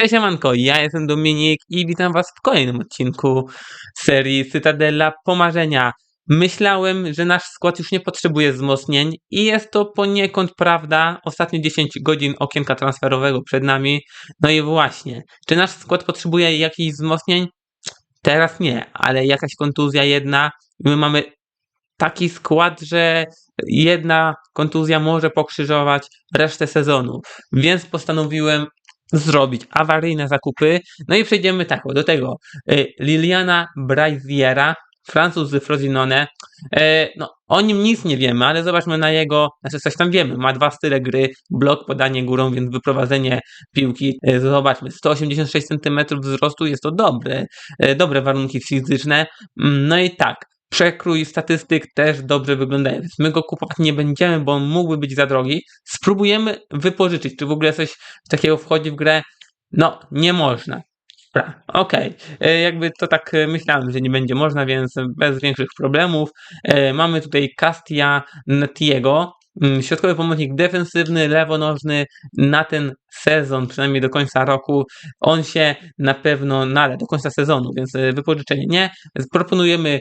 Cześć Siemanko, ja jestem Dominik i witam was w kolejnym odcinku serii Cytadela Pomarzenia. Myślałem, że nasz skład już nie potrzebuje wzmocnień i jest to poniekąd prawda. Ostatnie 10 godzin okienka transferowego przed nami. No i właśnie, czy nasz skład potrzebuje jakichś wzmocnień? Teraz nie, ale jakaś kontuzja jedna i my mamy taki skład, że jedna kontuzja może pokrzyżować resztę sezonu. Więc postanowiłem zrobić awaryjne zakupy. No i przejdziemy tak, do tego. Y, Liliana Braziera, Francuz z Frosinone. E, No, o nim nic nie wiemy, ale zobaczmy na jego, znaczy coś tam wiemy. Ma dwa style gry, blok, podanie górą, więc wyprowadzenie piłki. E, Zobaczmy, 186 cm wzrostu jest to dobre, e, dobre warunki fizyczne. Mm, No i tak, przekrój statystyk też dobrze wyglądają, więc my go kupować nie będziemy, bo on mógłby być za drogi. Spróbujemy wypożyczyć, czy w ogóle coś takiego wchodzi w grę. No, nie można. Dobra, okej. E, Jakby to tak e, myślałem, że nie będzie można, więc bez większych problemów. E, Mamy tutaj Castia Netiego, mm, środkowy pomocnik defensywny, lewonożny na ten sezon, przynajmniej do końca roku. On się na pewno nada do końca sezonu, więc wypożyczenie nie. Proponujemy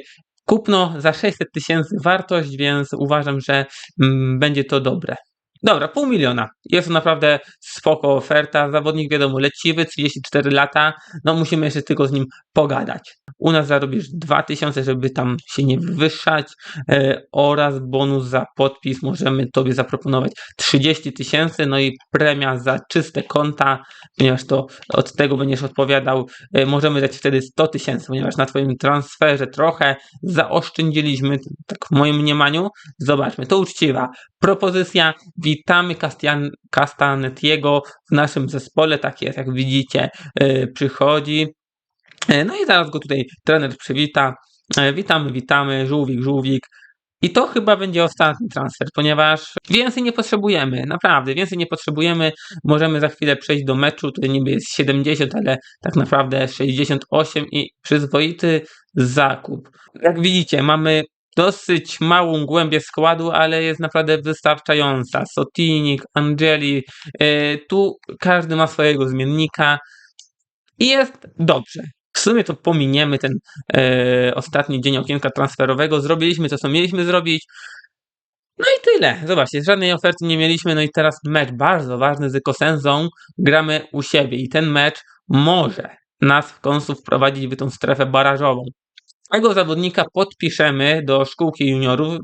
kupno za 600 tysięcy wartość, więc uważam, że mm, będzie to dobre. Dobra, pół miliona. Jest to naprawdę spoko oferta. Zawodnik wiadomo, leciwy, 34 lata. No musimy jeszcze tylko z nim pogadać. U nas zarobisz 2000, żeby tam się nie wywyższać e, oraz bonus za podpis możemy tobie zaproponować 30 tysięcy, no i premia za czyste konta, ponieważ to od tego będziesz odpowiadał. E, możemy dać wtedy 100 tysięcy, ponieważ na twoim transferze trochę zaoszczędziliśmy, tak w moim mniemaniu. Zobaczmy, to uczciwa propozycja. Witamy Castian, Castanetiego w naszym zespole. Tak jest, jak widzicie, e, przychodzi. E, No i zaraz go tutaj trener przywita. E, Witamy, witamy, żółwik, żółwik. I to chyba będzie ostatni transfer, ponieważ więcej nie potrzebujemy, naprawdę, więcej nie potrzebujemy. Możemy za chwilę przejść do meczu, tutaj niby jest 70, ale tak naprawdę 68 i przyzwoity zakup. Jak widzicie, mamy dosyć małą głębię składu, ale jest naprawdę wystarczająca. Sotinik, Angeli, e, tu każdy ma swojego zmiennika i jest dobrze. W sumie to pominiemy ten e, ostatni dzień okienka transferowego. Zrobiliśmy to, co mieliśmy zrobić. No i tyle. Zobaczcie, żadnej oferty nie mieliśmy. No i teraz mecz bardzo ważny z Ekosenzą. Gramy u siebie i ten mecz może nas w końcu wprowadzić w tą strefę barażową. Tego zawodnika podpiszemy do szkółki juniorów.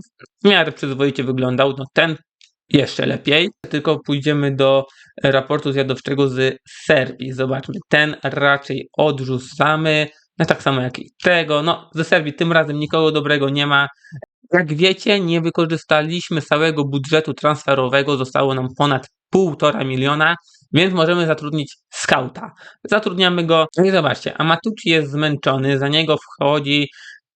W miarę przyzwoicie wyglądał. No ten jeszcze lepiej. Tylko pójdziemy do raportu zjadowczego z Serbii. Zobaczmy, ten raczej odrzucamy. No tak samo jak i tego. No, ze Serbii tym razem nikogo dobrego nie ma. Jak wiecie, nie wykorzystaliśmy całego budżetu transferowego. Zostało nam ponad 1,5 miliona, więc możemy zatrudnić skauta. Zatrudniamy go. No i zobaczcie, Amatucci jest zmęczony, za niego wchodzi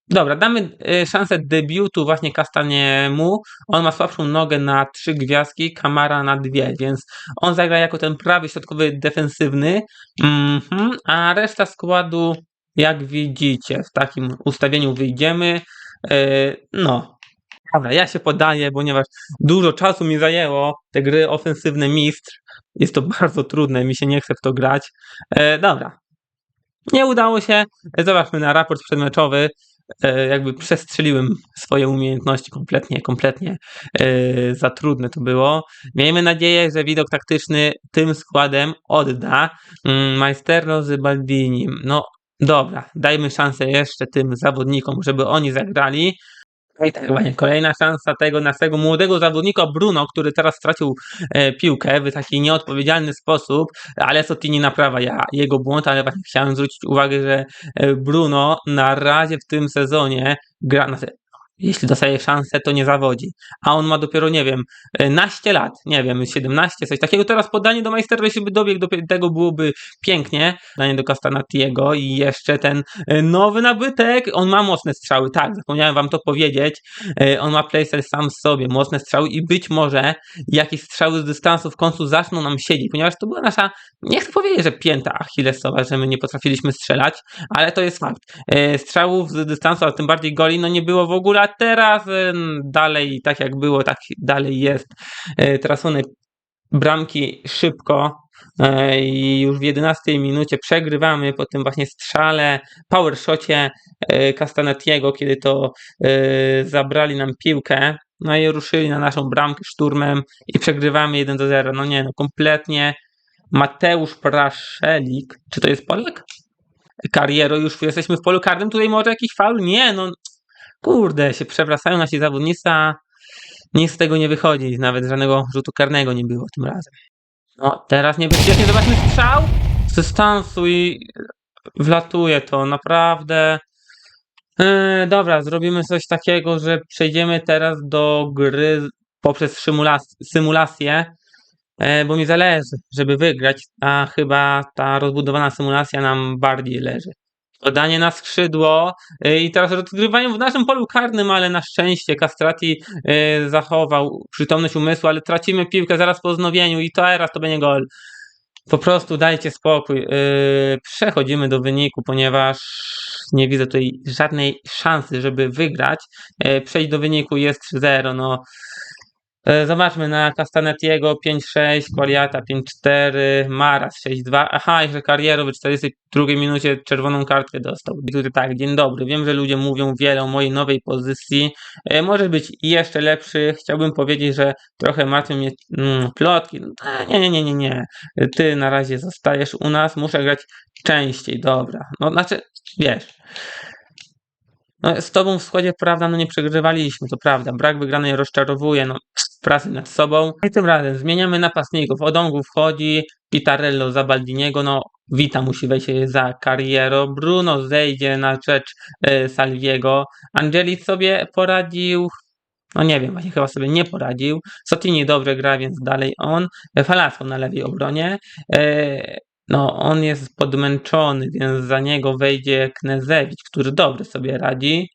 Dobra, damy y, szansę debiutu właśnie Castaniemu. On ma słabszą nogę na trzy gwiazdki, Kamara na dwie, więc on zagra jako ten prawy środkowy defensywny, mhm, a reszta składu, jak widzicie, w takim ustawieniu wyjdziemy. Y, no, dobra, ja się podaję, ponieważ dużo czasu mi zajęło te gry ofensywne mistrz. Jest to bardzo trudne, mi się nie chce w to grać. E, dobra, nie udało się. Zobaczmy na raport przedmeczowy jakby przestrzeliłem swoje umiejętności kompletnie, kompletnie e, za trudne to było. Miejmy nadzieję, że widok taktyczny tym składem odda mm, Majsterno z Baldini. No dobra, dajmy szansę jeszcze tym zawodnikom, żeby oni zagrali. Tak właśnie, kolejna szansa tego naszego młodego zawodnika Bruno, który teraz stracił e, piłkę w taki nieodpowiedzialny sposób, ale Sotini naprawa ja, jego błąd, ale właśnie chciałem zwrócić uwagę, że e, Bruno na razie w tym sezonie gra, znaczy, jeśli dostaje szansę, to nie zawodzi. A on ma dopiero, nie wiem, naście lat, nie wiem, 17, coś takiego. Teraz podanie do Majsterza, jeśli by dobiegł do tego, byłoby pięknie. Podanie do Castanatiego i jeszcze ten e, nowy nabytek. On ma mocne strzały, tak, zapomniałem wam to powiedzieć. E, On ma playstyle sam z sobie, mocne strzały i być może jakieś strzały z dystansu w końcu zaczną nam siedzieć, ponieważ to była nasza, nie chcę powiedzieć, że pięta achillesowa, że my nie potrafiliśmy strzelać, ale to jest fakt. E, Strzałów z dystansu, a tym bardziej goli, no nie było w ogóle, teraz e, dalej, tak jak było, tak dalej jest. E, Tracone bramki szybko, e, i już w 11 minucie przegrywamy po tym właśnie strzale, power shocie e, Castanetiego, kiedy to e, zabrali nam piłkę, no i ruszyli na naszą bramkę szturmem i przegrywamy 1 do 0. No nie, no kompletnie Mateusz Praszelik, czy to jest Polak? Kariero, już jesteśmy w polu karnym, tutaj może jakiś faul? Nie, no kurde, się przewracają nasi zawodnicy, a nic z tego nie wychodzi, nawet żadnego rzutu karnego nie było tym razem. No, teraz niebezpiecznie, zobaczmy strzał z dystansu i wlatuje to, naprawdę. Yy, dobra, zrobimy coś takiego, że przejdziemy teraz do gry poprzez symulację, e, bo mi zależy, żeby wygrać, a chyba ta rozbudowana symulacja nam bardziej leży. Podanie na skrzydło y, i teraz rozgrywają w naszym polu karnym, ale na szczęście Castrati y, zachował przytomność umysłu, ale tracimy piłkę zaraz po wznowieniu i to teraz to będzie gol. Po prostu dajcie spokój. Y, Przechodzimy do wyniku, ponieważ nie widzę tutaj żadnej szansy, żeby wygrać. Przejść do wyniku jest 3-0. No. E, Zobaczmy na Castanetiego 5-6, Koliata 5-4, Maras 6-2. Aha, jeszcze Karriero w 42 minucie czerwoną kartkę dostał. Tak, dzień dobry. Wiem, że ludzie mówią wiele o mojej nowej pozycji. E, może być jeszcze lepszy. Chciałbym powiedzieć, że trochę martwią mnie mm, plotki. No, e, nie, nie, nie, nie, nie. Ty na razie zostajesz u nas. Muszę grać częściej. Dobra. No znaczy, wiesz. No, z tobą w składzie, prawda, no nie przegrywaliśmy, to prawda. Brak wygranej rozczarowuje, no pracy nad sobą. I tym razem zmieniamy napastników. Odągu wchodzi, Pitarello za Baldiniego, no Wita musi wejść za Carriero, Bruno zejdzie na rzecz e, Salviego, Angelic sobie poradził, no nie wiem, właśnie chyba sobie nie poradził. Sotini dobrze gra, więc dalej on. Falasco na lewej obronie. E, no, on jest podmęczony, więc za niego wejdzie Knezewicz, który dobrze sobie radzi.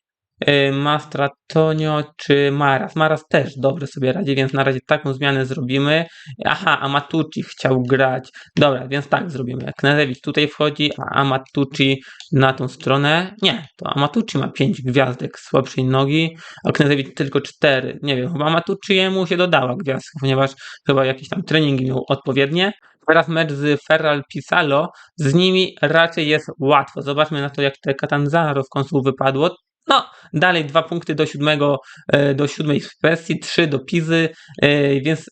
Y, Mastratonio czy Maras. Maras też dobrze sobie radzi, więc na razie taką zmianę zrobimy. Aha, Amatucci chciał grać. Dobra, więc tak zrobimy. Knezewicz tutaj wchodzi, a Amatucci na tą stronę. Nie, to Amatucci ma 5 gwiazdek słabszej nogi, a Knezewicz tylko 4. Nie wiem, chyba Amatucci jemu się dodała gwiazdka, ponieważ chyba jakieś tam treningi miał odpowiednie. Teraz mecz z Ferral Pisalo, z nimi raczej jest łatwo. Zobaczmy na to, jak te Catanzaro w końcu wypadło. No, dalej dwa punkty do siódmego, e, do siódmej kwestii, trzy do Pizy, e, więc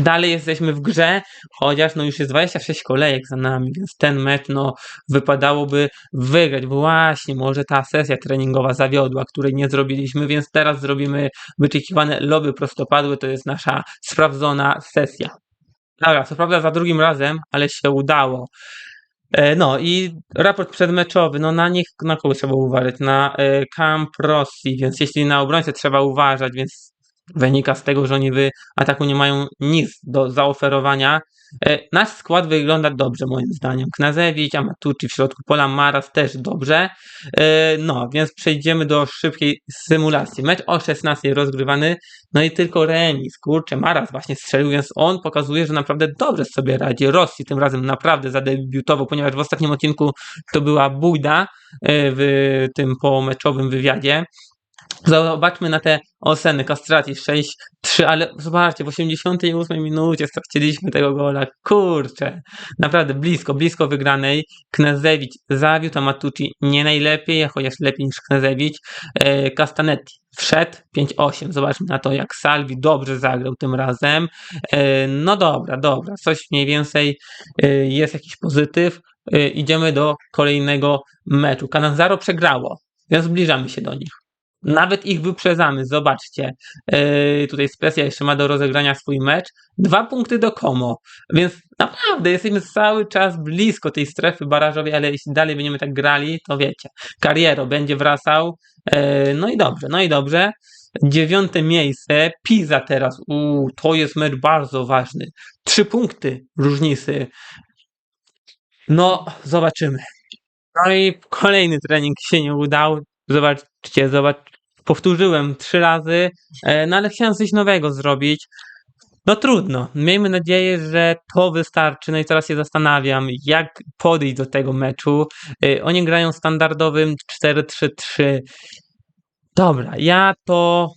dalej jesteśmy w grze, chociaż no już jest 26 kolejek za nami, więc ten mecz no wypadałoby wygrać. Właśnie, może ta sesja treningowa zawiodła, której nie zrobiliśmy, więc teraz zrobimy wyczekiwane loby prostopadłe, to jest nasza sprawdzona sesja. Dobra, co prawda za drugim razem, ale się udało. E, No i raport przedmeczowy, no na nich, na kogo trzeba uważać? Na e, Camp Rossi, więc jeśli na obrońcę trzeba uważać, więc wynika z tego, że oni w ataku nie mają nic do zaoferowania. E, Nasz skład wygląda dobrze moim zdaniem. Knazewicz, Amatucci w środku pola, Maras też dobrze. E, No, więc przejdziemy do szybkiej symulacji. Mecz o 16 rozgrywany, no i tylko remis. Kurczę, Maras właśnie strzelił, więc on pokazuje, że naprawdę dobrze sobie radzi. Rossi tym razem naprawdę zadebiutował, ponieważ w ostatnim odcinku to była bujda e, w tym pomeczowym wywiadzie. Zobaczmy na te oceny. Castrati 6-3, ale zobaczcie, w 88 minucie straciliśmy tego gola. Kurczę, naprawdę blisko, blisko wygranej. Knezewicz zawiódł, a Matucci nie najlepiej, chociaż lepiej niż Knezewicz. E, Castanetti wszedł 5-8. Zobaczmy na to, jak Salvi dobrze zagrał tym razem. E, no dobra, dobra, coś mniej więcej e, jest jakiś pozytyw. Idziemy do kolejnego meczu. Canazaro przegrało, więc zbliżamy się do nich. Nawet ich wyprzedzamy, zobaczcie. Yy, tutaj Specja jeszcze ma do rozegrania swój mecz. Dwa punkty do Como, więc naprawdę jesteśmy cały czas blisko tej strefy barażowej, ale jeśli dalej będziemy tak grali, to wiecie. Kariero będzie wracał. Yy, no i dobrze, no i dobrze. Dziewiąte miejsce, Pisa teraz. Uuu, to jest mecz bardzo ważny. Trzy punkty różnicy. No, zobaczymy. No i kolejny trening się nie udał. Zobaczcie, zobacz, powtórzyłem trzy razy, e, no ale chciałem coś nowego zrobić. No trudno. Miejmy nadzieję, że to wystarczy. No i teraz się zastanawiam, jak podejść do tego meczu. E, Oni grają standardowym 4-3-3. Dobra, ja to.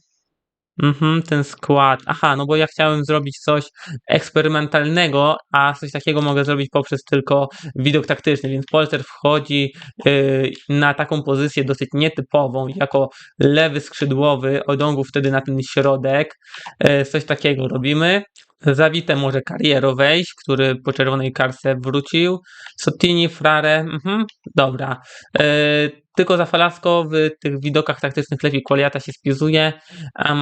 Mhm, ten skład. Aha, no bo ja chciałem zrobić coś eksperymentalnego, a coś takiego mogę zrobić poprzez tylko widok taktyczny, więc Polster wchodzi yy, na taką pozycję dosyć nietypową, jako lewy skrzydłowy, Odągu wtedy na ten środek. Yy, coś takiego robimy. Zawite może Carriero wejść, który po czerwonej karce wrócił. Sottini, Frare, mhm, dobra. Yy, tylko za Falasco w tych widokach taktycznych lepiej Qualiata się spisuje, a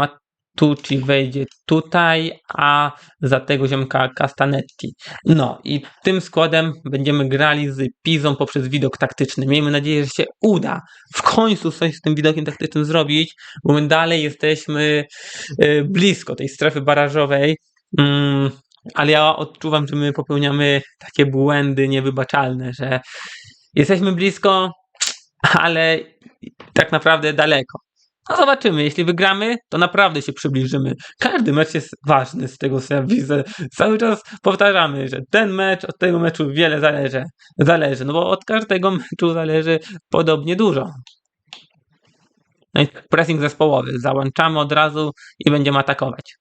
Matucci wejdzie tutaj, a za tego ziomka Castanetti. No i tym składem będziemy grali z Pizą poprzez widok taktyczny. Miejmy nadzieję, że się uda w końcu coś z tym widokiem taktycznym zrobić, bo my dalej jesteśmy yy, blisko tej strefy barażowej. Mm, ale ja odczuwam, że my popełniamy takie błędy niewybaczalne, że jesteśmy blisko, ale tak naprawdę daleko. No zobaczymy, jeśli wygramy, to naprawdę się przybliżymy. Każdy mecz jest ważny z tego co ja widzę. Cały czas powtarzamy, że ten mecz od tego meczu wiele zależy. Zależy, no bo od każdego meczu zależy podobnie dużo. No i pressing zespołowy. Załączamy od razu i będziemy atakować.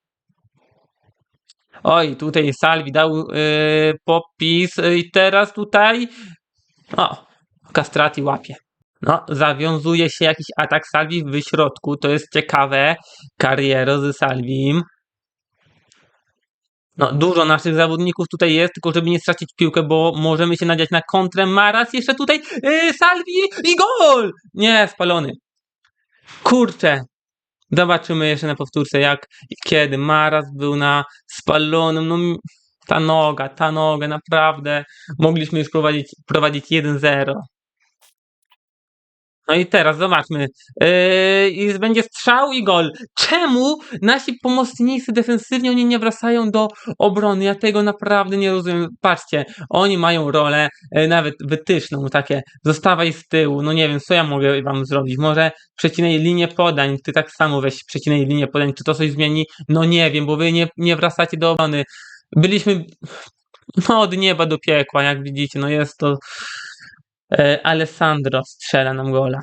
Oj, tutaj Salvi dał yy, popis i teraz tutaj o, Castrati łapie. No, zawiązuje się jakiś atak Salvi w środku, to jest ciekawe. Carriero z Salvim. No, dużo naszych zawodników tutaj jest, tylko żeby nie stracić piłkę, bo możemy się nadziać na kontrę. Maras jeszcze tutaj, yy, Salvi i gol! Nie, spalony. Kurczę, Zobaczymy jeszcze na powtórce, jak i kiedy Maras był na spalonym. No, ta noga, ta noga, naprawdę. Mogliśmy już prowadzić, prowadzić 1-0. No i teraz zobaczmy. Yy, i będzie strzał i gol. Czemu nasi pomocnicy defensywnie oni nie wracają do obrony? Ja tego naprawdę nie rozumiem. Patrzcie, oni mają rolę yy, nawet wytyczną, takie zostawaj z tyłu. No nie wiem, co ja mogę wam zrobić. Może przecinaj linię podań, ty tak samo weź przecinaj linię podań. Czy to coś zmieni? No nie wiem, bo wy nie, nie wracacie do obrony. Byliśmy no, od nieba do piekła, jak widzicie. No jest to Alessandro strzela nam gola.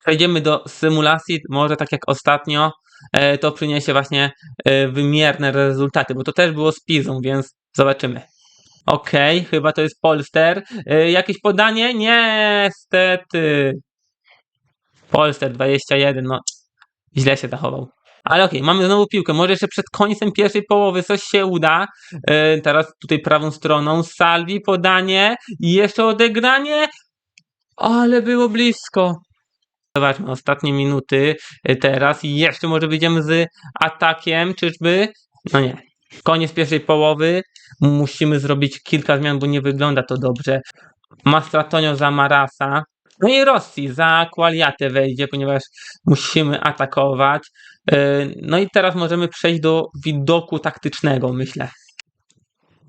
Przejdziemy do symulacji, może tak jak ostatnio, e, to przyniesie właśnie e, wymierne rezultaty, bo to też było z Pizą, więc zobaczymy. Okej, chyba to jest Polster. E, Jakieś podanie? Niestety. Polster 21, no źle się zachował. Ale okej, mamy znowu piłkę. Może jeszcze przed końcem pierwszej połowy coś się uda. E, teraz tutaj prawą stroną. Salvi, podanie i jeszcze odegranie. Ale było blisko. Zobaczmy ostatnie minuty y, teraz i jeszcze może wyjdziemy z atakiem, czyżby? No nie. Koniec pierwszej połowy. Musimy zrobić kilka zmian, bo nie wygląda to dobrze. Mastratonio za Marasa. No i Rossi za Qualiatę wejdzie, ponieważ musimy atakować. Y, No i teraz możemy przejść do widoku taktycznego, myślę.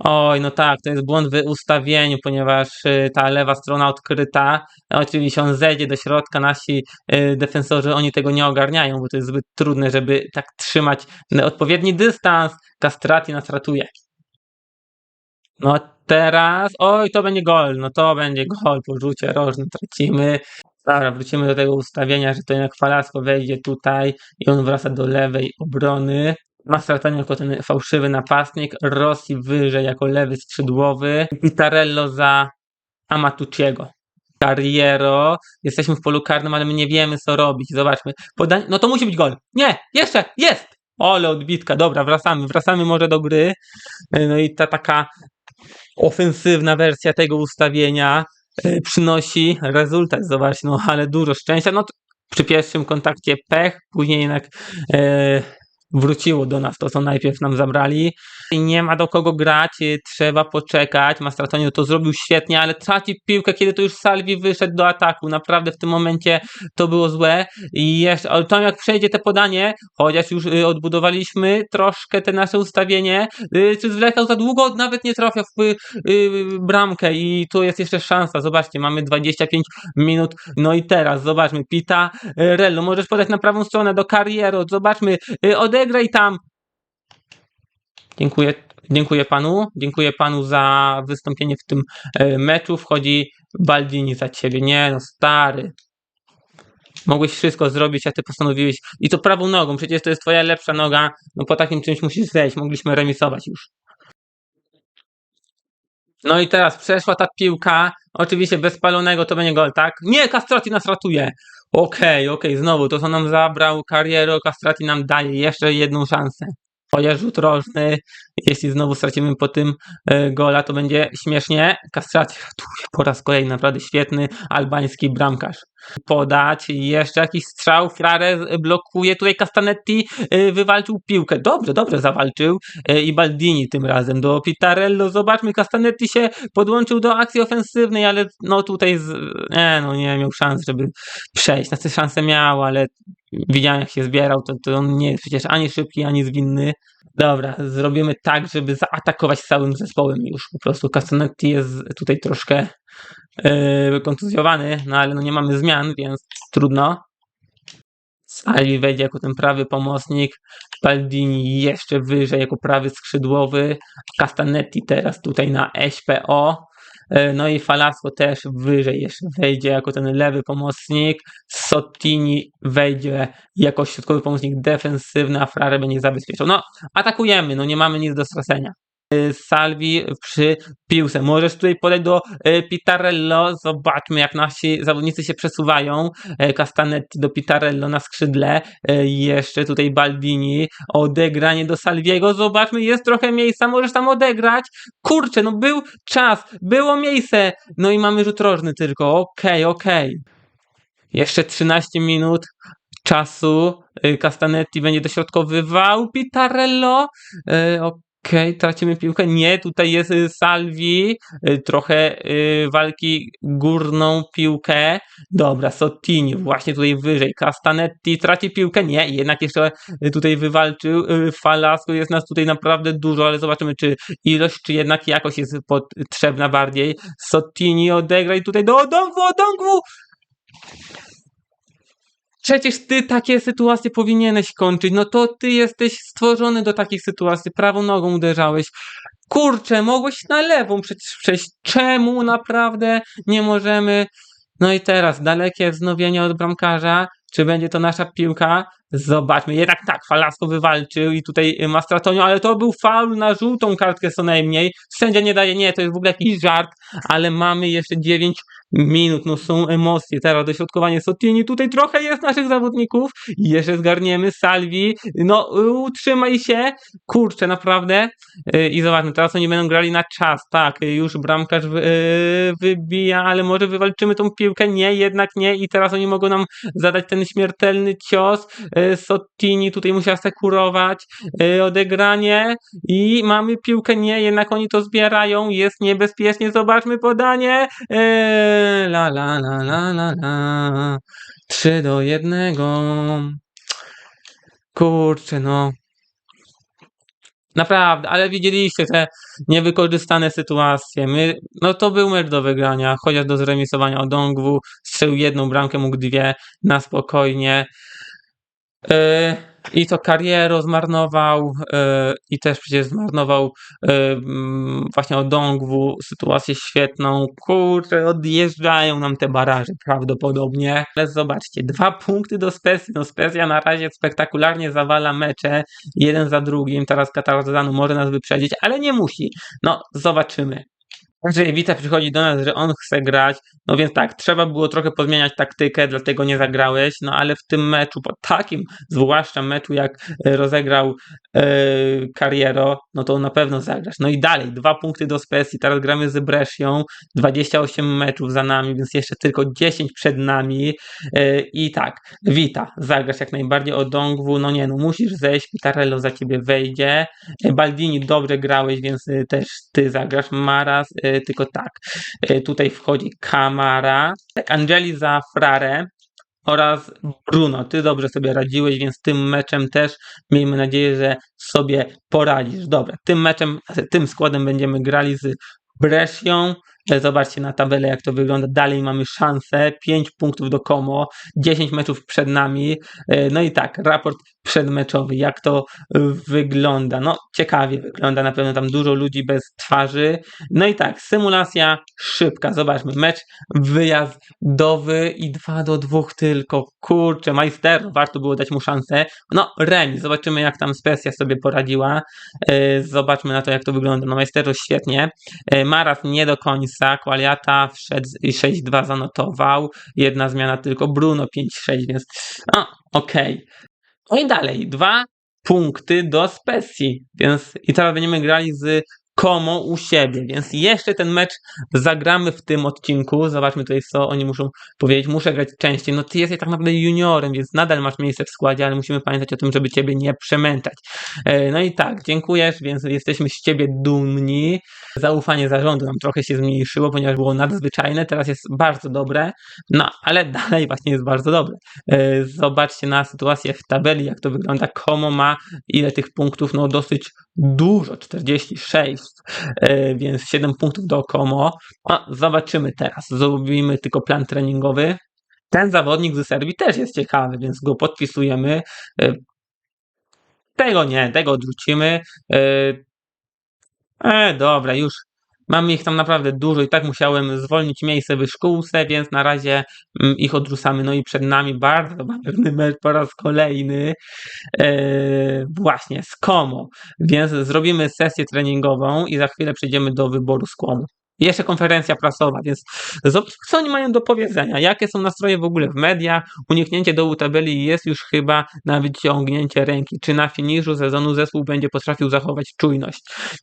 Oj, no tak, to jest błąd w ustawieniu, ponieważ y, ta lewa strona odkryta, oczywiście on zejdzie do środka, nasi y, defensorzy, oni tego nie ogarniają, bo to jest zbyt trudne, żeby tak trzymać y, odpowiedni dystans. Castrati nas ratuje. No teraz, oj, to będzie gol, no to będzie gol po rzucie rożnym, tracimy. Dobra, wrócimy do tego ustawienia, że to jednak Falasco wejdzie tutaj i on wraca do lewej obrony. Mastratonio jako ten fałszywy napastnik, Rossi wyżej jako lewy skrzydłowy, Pitarello za Amatucciego. Carriero, jesteśmy w polu karnym, ale my nie wiemy co robić. Zobaczmy. Podanie, no to musi być gol. Nie, jeszcze, jest! Ole, odbitka, dobra, wracamy, wracamy może do gry. No i ta taka ofensywna wersja tego ustawienia e, przynosi rezultat. Zobaczcie, no ale dużo szczęścia. No przy pierwszym kontakcie pech, później jednak e, wróciło do nas to, co najpierw nam zabrali. Nie ma do kogo grać, y, trzeba poczekać. Mastratonio to zrobił świetnie, ale traci piłkę, kiedy to już Salvi wyszedł do ataku. Naprawdę w tym momencie to było złe. I jeszcze, ale tam jak przejdzie te podanie, chociaż już y, odbudowaliśmy troszkę te nasze ustawienie, y, czy zwlekał za długo, nawet nie trafiał w bramkę i tu jest jeszcze szansa. Zobaczcie, mamy 25 minut. No i teraz, zobaczmy, Pita, Rello, możesz podać na prawą stronę do Carriero, zobaczmy, odegraj tam. Dziękuję, dziękuję panu. Dziękuję panu za wystąpienie w tym e, meczu. Wchodzi Baldini za ciebie. Nie no, stary. Mogłeś wszystko zrobić, a ty postanowiłeś. I to prawą nogą, przecież to jest twoja lepsza noga. No po takim czymś musisz zejść. Mogliśmy remisować już. No i teraz przeszła ta piłka. Oczywiście bez palonego to będzie gol, tak? Nie, Castrati nas ratuje. Okej, okej, znowu to co nam zabrał Carriero, Castrati nam daje jeszcze jedną szansę. Chociaż rzut rożny, jeśli znowu stracimy po tym e, gola, to będzie śmiesznie. Castrati ratuje po raz kolejny, naprawdę świetny albański bramkarz. Podać, jeszcze jakiś strzał, Frare blokuje, tutaj Castanetti e, wywalczył piłkę. Dobrze, dobrze zawalczył e, i Baldini tym razem do Pitarello. Zobaczmy, Castanetti się podłączył do akcji ofensywnej, ale no tutaj z, nie, no nie miał szans, żeby przejść. Na te szanse miał, ale widziałem jak się zbierał, to, to on nie jest przecież ani szybki, ani zwinny. Dobra, zrobimy tak, żeby zaatakować całym zespołem już. Po prostu Castanetti jest tutaj troszkę yy, kontuzjowany, no ale no nie mamy zmian, więc trudno. Sali wejdzie jako ten prawy pomocnik, Baldini jeszcze wyżej jako prawy skrzydłowy, Castanetti teraz tutaj na SPO, no i Falasco też wyżej jeszcze wejdzie jako ten lewy pomocnik, Sottini wejdzie jako środkowy pomocnik defensywny, a Frare będzie zabezpieczał. No, atakujemy, no nie mamy nic do stracenia. E, Salvi przy piłce. Możesz tutaj podać do e, Pitarello. Zobaczmy, jak nasi zawodnicy się przesuwają. E, Castanetti do Pitarello na skrzydle. Jeszcze tutaj Baldini. Odegranie do Salviego. Zobaczmy, jest trochę miejsca. Możesz tam odegrać. Kurczę, no był czas. Było miejsce. No i mamy rzut rożny tylko. Okej, okej. Jeszcze 13 minut czasu. Castanetti będzie dośrodkowywał. Pitarello. E, Okej, tracimy piłkę. Nie, tutaj jest y, Salvi. y, Trochę y, walki górną piłkę. Dobra, Sottini właśnie tutaj wyżej. Castanetti traci piłkę. Nie, jednak jeszcze tutaj wywalczył. Falasco jest nas tutaj naprawdę dużo, ale zobaczymy, czy ilość, czy jednak jakość jest potrzebna bardziej. Sottini odegraj tutaj do Odongwu, Odongwu! Przecież ty takie sytuacje powinieneś kończyć. No to ty jesteś stworzony do takich sytuacji. Prawą nogą uderzałeś. Kurczę, mogłeś na lewą przecież przejść. Czemu naprawdę nie możemy? No i teraz dalekie wznowienie od bramkarza. Czy będzie to nasza piłka? Zobaczmy. Jednak tak, Falasco wywalczył i tutaj Mastratonio, ale to był faul na żółtą kartkę co najmniej. Sędzia nie daje, nie, to jest w ogóle jakiś żart, ale mamy jeszcze 9 minut, no są emocje, teraz dośrodkowanie Sotini, tutaj trochę jest naszych zawodników, jeszcze zgarniemy, Salvi, no utrzymaj się, kurczę, naprawdę, Y, i zobaczmy, teraz oni będą grali na czas, tak, y, już bramkarz y, wybija, ale może wywalczymy tą piłkę, nie, jednak nie. I teraz oni mogą nam zadać ten śmiertelny cios, Sottini tutaj musi asekurować, y, odegranie. I mamy piłkę, nie, jednak oni to zbierają, jest niebezpiecznie, zobaczmy podanie, la la la la la la. 3 do 1. Kurczę, no. Naprawdę, ale widzieliście te niewykorzystane sytuacje. My, no to był mecz do wygrania, chociaż do zremisowania Odongwu. Strzelił jedną bramkę, mógł dwie na spokojnie. Yy, I to Carriero zmarnował yy, i też przecież zmarnował yy, mm, właśnie Odongwu sytuację świetną. Kurczę, odjeżdżają nam te baraże prawdopodobnie. Ale zobaczcie, dwa punkty do Spezji. No Spezja na razie spektakularnie zawala mecze, jeden za drugim. Teraz Katarzanu może nas wyprzedzić, ale nie musi. No, zobaczymy. Andrzej Wita przychodzi do nas, że on chce grać, no więc tak, trzeba było trochę pozmieniać taktykę, dlatego nie zagrałeś, no ale w tym meczu, po takim zwłaszcza meczu jak e, rozegrał e, no to na pewno zagrasz. No i dalej, dwa punkty do Spezji, teraz gramy z Brescią, 28 meczów za nami, więc jeszcze tylko 10 przed nami. E, i tak, Wita, zagrasz jak najbardziej o Dongwu, no nie, no musisz zejść, Pitarello za ciebie wejdzie, e, Baldini dobrze grałeś, więc e, też ty zagrasz, Maras, e, tylko tak, e, tutaj wchodzi Kamara, tak, Angeli za Frare oraz Bruno. Ty dobrze sobie radziłeś, więc tym meczem też miejmy nadzieję, że sobie poradzisz. Dobra, tym meczem, tym składem będziemy grali z Brescią E, Zobaczcie na tabelę, jak to wygląda. Dalej mamy szansę. 5 punktów do Komo, 10 meczów przed nami. E, No i tak, raport przedmeczowy, jak to e, wygląda. No, ciekawie wygląda. Na pewno tam dużo ludzi bez twarzy. No i tak, symulacja szybka. Zobaczmy, mecz wyjazdowy i 2 do 2 tylko. Kurczę, majster, warto było dać mu szansę. No, remis. Zobaczymy, jak tam Specja sobie poradziła. E, Zobaczmy na to, jak to wygląda. No, majsterze świetnie. E, Maras nie do końca. Qualiata wszedł i 6-2 zanotował. Jedna zmiana tylko. Bruno 5-6, więc no, okej. No i dalej. Dwa punkty do Specji. Więc i teraz będziemy grali z Komo u siebie, więc jeszcze ten mecz zagramy w tym odcinku. Zobaczmy tutaj, co oni muszą powiedzieć. Muszę grać częściej. No ty jesteś tak naprawdę juniorem, więc nadal masz miejsce w składzie, ale musimy pamiętać o tym, żeby ciebie nie przemęczać. E, No i tak, dziękujesz, więc jesteśmy z ciebie dumni. Zaufanie zarządu nam trochę się zmniejszyło, ponieważ było nadzwyczajne, teraz jest bardzo dobre, no ale dalej właśnie jest bardzo dobre. E, Zobaczcie na sytuację w tabeli, jak to wygląda. Komo ma ile tych punktów? No dosyć dużo, 46, e, więc 7 punktów do Komo. No, zobaczymy teraz, zrobimy tylko plan treningowy. Ten zawodnik ze Serbii też jest ciekawy, więc go podpisujemy. E, Tego nie, tego odrzucimy. E, E, dobra, już mamy ich tam naprawdę dużo i tak musiałem zwolnić miejsce w szkółce, więc na razie mm, ich odrzucamy. No i przed nami bardzo ważny mecz po raz kolejny. E, właśnie, z Komo. Więc zrobimy sesję treningową i za chwilę przejdziemy do wyboru składu. Jeszcze konferencja prasowa, więc zobaczmy, co oni mają do powiedzenia. Jakie są nastroje w ogóle w mediach? Uniknięcie dołu tabeli jest już chyba na wyciągnięcie ręki. Czy na finiszu sezonu zespół będzie potrafił zachować czujność?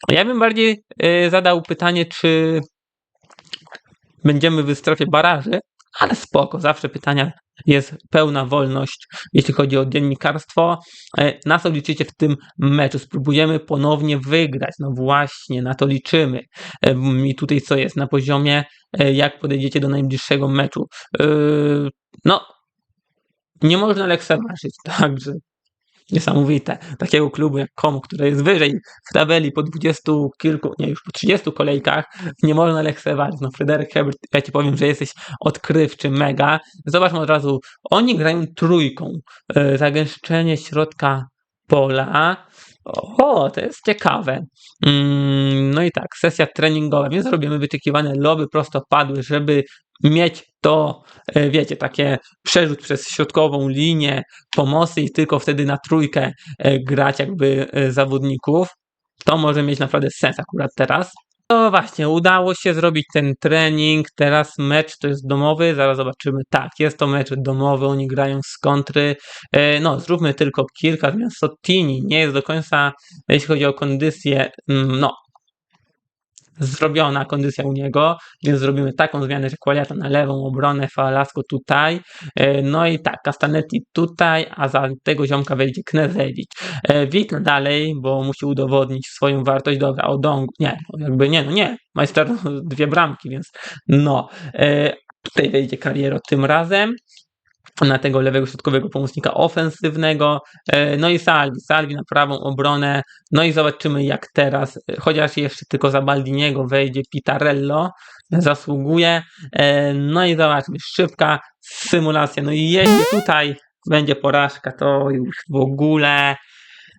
Ja bym bardziej e, zadał pytanie, czy będziemy w strefie baraży, ale spoko, zawsze pytania jest pełna wolność, jeśli chodzi o dziennikarstwo. E, Na co liczycie w tym meczu? Spróbujemy ponownie wygrać. No właśnie, na to liczymy. E, I tutaj co jest na poziomie, e, jak podejdziecie do najbliższego meczu? No, nie można lekceważyć, także niesamowite. Takiego klubu jak Komu, który jest wyżej w tabeli po 20 kilku, nie już po 30 kolejkach, nie można lekceważyć. No Fryderyk Hebert, ja ci powiem, że jesteś odkrywczy, mega. Zobaczmy od razu, oni grają trójką. E, Zagęszczenie środka pola. O, to jest ciekawe. Mm, no i tak, sesja treningowa, więc robimy wyczekiwane loby prostopadłe, żeby mieć to, e, wiecie, takie przerzut przez środkową linię, pomocy i tylko wtedy na trójkę e, grać jakby e, zawodników. To może mieć naprawdę sens akurat teraz. No właśnie, udało się zrobić ten trening. Teraz mecz to jest domowy. Zaraz zobaczymy. Tak, jest to mecz domowy. Oni grają z kontry. No, zróbmy tylko kilka zmian. Sottini nie jest do końca, jeśli chodzi o kondycję, mm, no, zrobiona kondycja u niego, więc zrobimy taką zmianę, że Qualiata na lewą obronę, Falasco tutaj, e, no i tak, Castanetti tutaj, a za tego ziomka wejdzie Knezewicz. E, Witna dalej, bo musi udowodnić swoją wartość, dobra, Odong, nie, jakby nie, no nie, majster dwie bramki, więc no, e, tutaj wejdzie Carriero tym razem, na tego lewego środkowego pomocnika ofensywnego, e, no i Salvi, Salvi na prawą obronę, no i zobaczymy jak teraz, e, chociaż jeszcze tylko za Baldiniego wejdzie Pitarello, zasługuje, e, no i zobaczmy, szybka symulacja, no i jeśli tutaj będzie porażka, to już w ogóle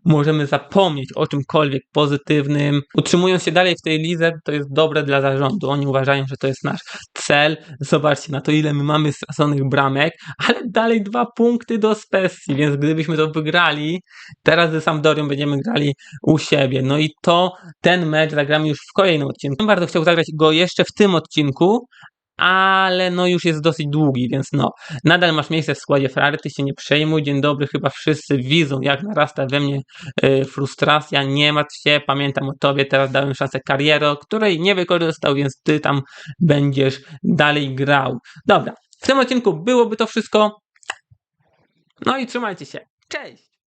możemy zapomnieć o czymkolwiek pozytywnym. Utrzymując się dalej w tej lidze, to jest dobre dla zarządu. Oni uważają, że to jest nasz cel. Zobaczcie na to, ile my mamy straconych bramek, ale dalej dwa punkty do Specji, więc gdybyśmy to wygrali, teraz ze Sampdorią będziemy grali u siebie. No i to, ten mecz zagramy już w kolejnym odcinku. Bardzo chciał zagrać go jeszcze w tym odcinku, ale no już jest dosyć długi, więc no, nadal masz miejsce w składzie Ferrari, ty się nie przejmuj, dzień dobry, chyba wszyscy widzą, jak narasta we mnie y, frustracja, nie martw się, pamiętam o tobie, teraz dałem szansę Carriero, której nie wykorzystał, więc ty tam będziesz dalej grał. Dobra, w tym odcinku byłoby to wszystko, no i trzymajcie się, cześć!